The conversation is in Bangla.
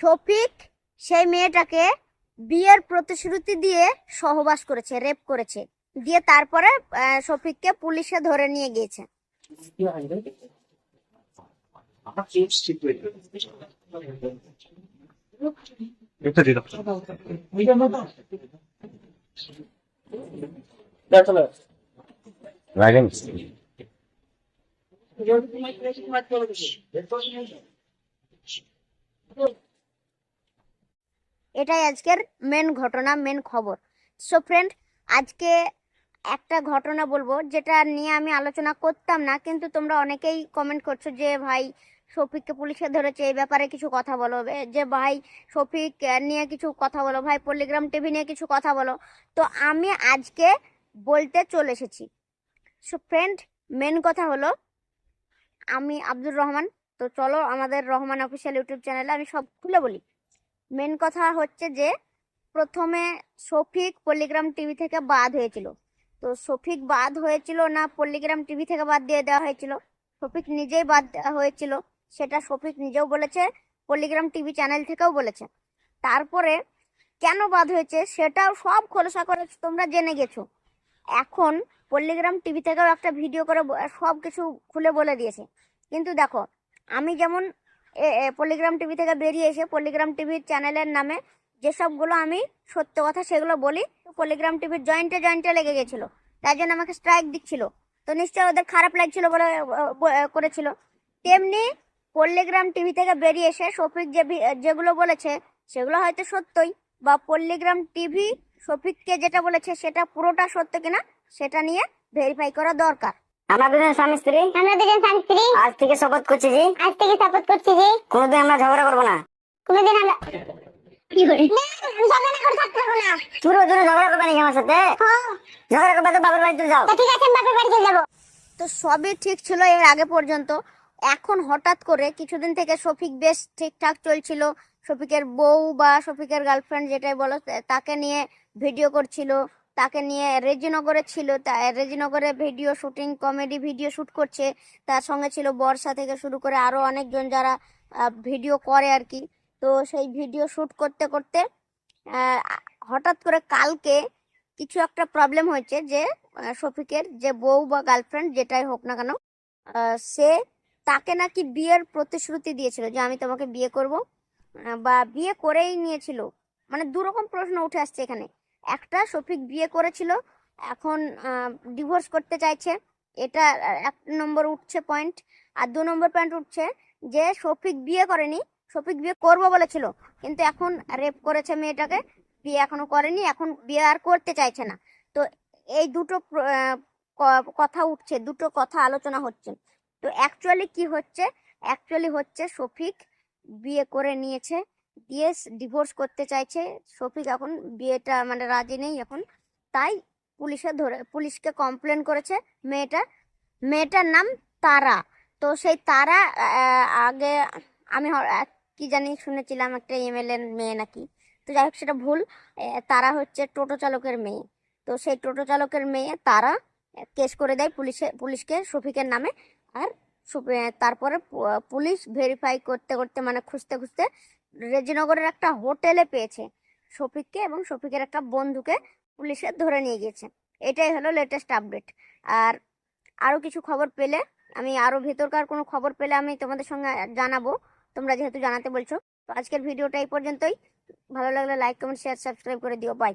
শফিক সেই মেয়েটাকে বিয়ের প্রতিশ্রুতি দিয়ে সহবাস করেছে, রেপ করেছে। দিয়ে তারপরে শফিককে পুলিশে ধরে নিয়ে গিয়েছে। দিলাম রাখেন এটাই আজকের মেন ঘটনা মেন খবর। সো ফ্রেন্ড আজকে একটা ঘটনা বলব, যেটা নিয়ে আমি আলোচনা করতাম না, কিন্তু তোমরা অনেকেই কমেন্ট করছ যে, ভাই, শফিককে পুলিশে ধরেছে, এই ব্যাপারে কিছু কথা বলো। যে, ভাই, শফিক নিয়ে কিছু কথা বলো, ভাই পল্লিগ্রাম টিভি নিয়ে কিছু কথা বলো। তো আমি আজকে বলতে চলে এসেছি। সো ফ্রেন্ড মেন কথা হলো, আমি আব্দুর রহমান। তো চলো, আমাদের রহমান অফিসিয়াল ইউটিউব চ্যানেলে আমি সব খুলে বলি। মেন কথা হচ্ছে যে, প্রথমে শফিক পল্লিগ্রাম টিভি থেকে বাদ হয়েছিল। তো শফিক বাদ হয়েছিল না পল্লিগ্রাম টিভি থেকে বাদ দিয়ে দেওয়া হয়েছিল। শফিক নিজেই বাদ হয়েছিল, সেটা শফিক নিজেও বলেছে পল্লিগ্রাম টিভি চ্যানেল থেকেও বলেছে। তারপরে কেন বাদ হয়েছে সেটাও সব খোলসা করে তোমরা জেনে গেছো। এখন পল্লিগ্রাম টিভি থেকেও একটা ভিডিও করে সব কিছু খুলে বলে দিয়েছে। কিন্তু দেখো, আমি যেমন পল্লিগ্রাম টিভি থেকে বেরিয়ে এসে পল্লিগ্রাম টিভির চ্যানেলের নামে যেসবগুলো আমি সত্য কথা সেগুলো বলি পল্লিগ্রাম টিভির জয়েন্টে জয়েন্টে লেগে গেছিল। তাই জন্য আমাকে স্ট্রাইক দিচ্ছিল। তো নিশ্চয়ই ওদের খারাপ লাগছিল বলে করেছিল। তেমনি পল্লিগ্রাম টিভি থেকে বেরিয়ে এসে শফিক যে যেগুলো বলেছে, সেগুলো হয়তো সত্যই বা পল্লিগ্রাম টিভি শফিককে যেটা বলেছে সেটা পুরোটা সত্য কিনা, সেটা নিয়ে ভেরিফাই করা দরকার। আমরা দুজন স্বামী স্ত্রী? আমরা দুজন স্বামী স্ত্রী। আজ থেকে শপথ করছি যে আজ থেকে সাপোর্ট করছি যে কোনোদিন আমরা ঝগড়া করব না। কোনোদিন আমরা ঝগড়া করবে নাকি আমার সাথে? হ্যাঁ ঝগড়া করবে তো বাবার বাড়িতে যাও। ঠিক আছে আমি বাপের বাড়ি চলে যাব। তো সবই ঠিক ছিল এর আগে পর্যন্ত। এখন হঠাৎ করে কিছুদিন থেকে শফিক বেশ ঠিকঠাক চলছিল। শফিকের বউ বা শফিকের গার্লফ্রেন্ড যেটাই বলো তাকে নিয়ে ভিডিও করছিল। তাকে নিয়ে রেজিনগরে ছিল, তা রেজিনগরে video shooting, comedy video shoot করছে, তার সঙ্গে ছিল বর্ষা থেকে শুরু করে আরও অনেকজন যারা ভিডিও করে আর কি। তো সেই ভিডিও শুট করতে করতে হঠাৎ করে কালকে কিছু একটা প্রবলেম হয়েছে যে শফিকের যে বউ বা গার্লফ্রেন্ড যেটাই হোক না কেন সে তাকে নাকি বিয়ের প্রতিশ্রুতি দিয়েছিল যে আমি তোমাকে বিয়ে করব বা বিয়ে করেই নিয়েছিল। মানে দু রকম প্রশ্ন উঠে আসছে এখানে। একটা শফিক বিয়ে করেছিল, এখন ডিভোর্স করতে চাইছে। এটা এক নম্বর উঠছে পয়েন্ট আর দু নম্বর পয়েন্ট উঠছে যে শফিক বিয়ে করেনি, শফিক বিয়ে করব বলেছিল, কিন্তু এখন রেপ করেছে মেয়েটাকে, বিয়ে এখনও করেনি, এখন বিয়ে আর করতে চাইছে না। তো এই দুটো কথা উঠছে, দুটো কথা আলোচনা হচ্ছে। তো অ্যাকচুয়ালি কি হচ্ছে? অ্যাকচুয়ালি হচ্ছে শফিক বিয়ে করে নিয়েছে দিয়ে ডিভোর্স করতে চাইছে। শফিক এখন বিয়েটা মানে রাজি নেই এখন। তাই পুলিশে ধরে, পুলিশকে কমপ্লেন করেছে মেয়েটা। মেয়েটার নাম তারা। তো সেই তারা আগে আমি কি জানি শুনেছিলাম একটা এমএলএ মেয়ে নাকি। তো যাই হোক, সেটা ভুল। তারা হচ্ছে টোটো চালকের মেয়ে। তো সেই টোটো চালকের মেয়ে তারা কেস করে দেয় পুলিশে, পুলিশকে শফিকের নামে। আর তারপরে পুলিশ ভেরিফাই করতে করতে মানে খুঁজতে খুঁজতে রেজিনগরের একটা হোটেলে পেয়েছে। শফিককে এবং শফিকের একটা বন্ধুকে পুলিশে ধরে নিয়ে গিয়েছে। এটাই হলো লেটেস্ট আপডেট আর আরও কিছু খবর পেলে আমি আরও ভেতরকার কোনো খবর পেলে আমি তোমাদের সঙ্গে জানাব। তোমরা যেহেতু জানাতে বলছো। তো আজকের ভিডিওটা এই পর্যন্তই। ভালো লাগলে লাইক কমেন্ট শেয়ার সাবস্ক্রাইব করে দিও। বাই